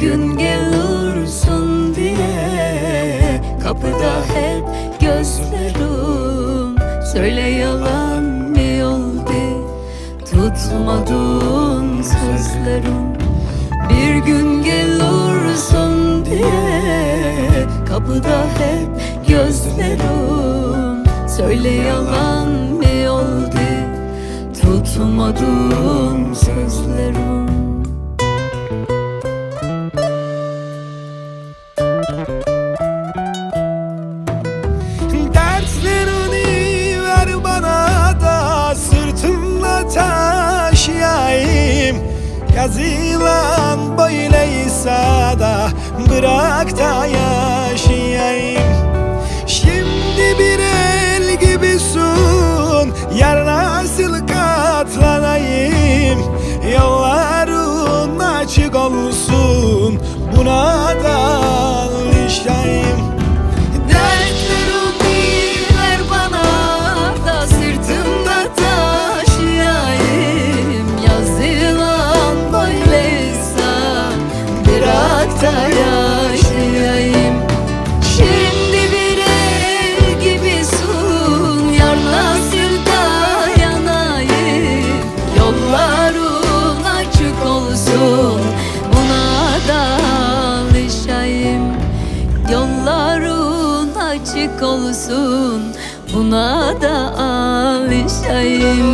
gün gelursun diye Kapıda hep gözlerim. Söyle yalan mı oldu Tutmadın sözlerim. Bir gün gelursun diye Kapıda hep gözlerim. Söyle yalan mı oldu Tutmadın sözlerim. Yazılan böyleyse da bırak da yaşayayım. Şimdi bir el gibisin Yarın nasıl katlanayım. Yolların açık olsun olsun buna da alışayım. Yolların açık olsun. Buna da alışayım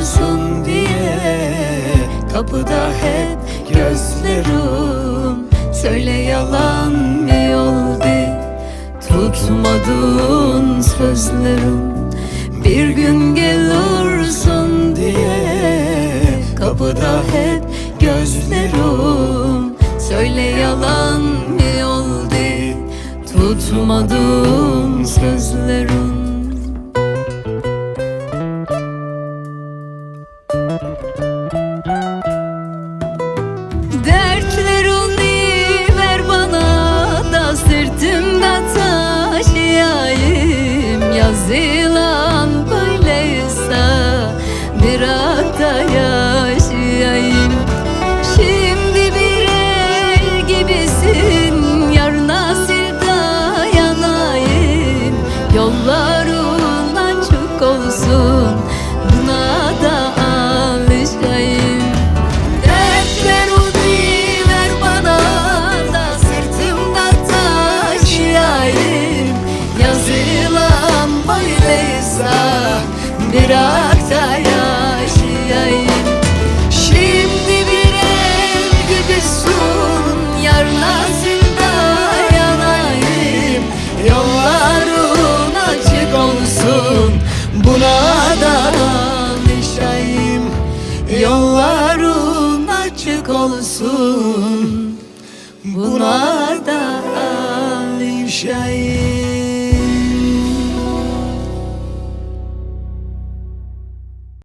gelirsin diye Kapıda hep gözlerim. Söyle yalan mı oldu Tutmadığın sözlerim. Bir gün gelirsin diye Kapıda hep gözlerim. Söyle yalan mı oldu Tutmadığın Yolların açık olsun açık